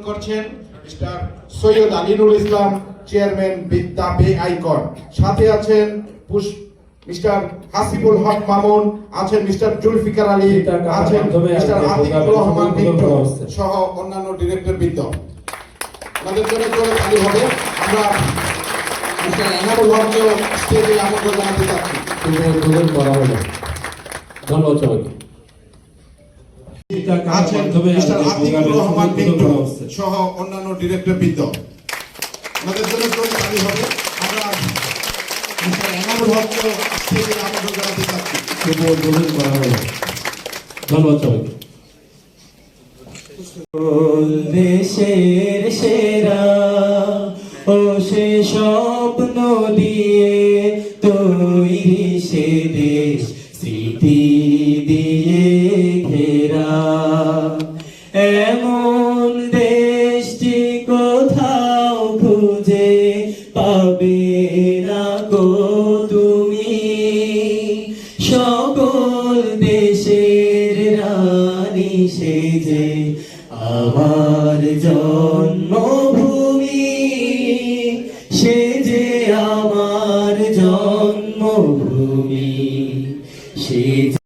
করছেন mister Syed Alinul Islam chairman Bidya bay icon. সাথে আছেন মিস্টার হাসিবুল হক মামুন আছেন মিস্টার জুলফিকার আলী আছেন মিস্টার আতিকুর রহমান। সহ অন্যান্য ডিরেক্টর বৃন্দ। আমাদের জন্য জোরে তালি হবে। আমরা মিস্টার এনামুল হককেও স্টেজে আমন্ত্রণ জানাতে চাচ্ছি। ধন্যবাদ সবাইকে। আছেন মাধ্যমে মিস্টার আতিকুর রহমান সমাপনী বিট্টু করা হচ্ছে। সহ অন্যান্য ডিরেক্টর বৃন্দ আমাদের জন্য জোরে তালি হবে। আমরা মিস্টার এনামুল হককেও স্টেজে আমন্ত্রণ জানাতে চাচ্ছি। শুভ উদ্বোধন করা হলো ধন্যবাদ সবাইকে। দেশের সেরা ও সে স্বপ্ন দিয়ে তৈরি সে দেশ স্মৃতি দিয়ে ঘেরা। পাবে না গো তুমি। সকল দেশের রানী সেজে আমার জন্মভূমি। সে যে আমার জন্মভূমি। সে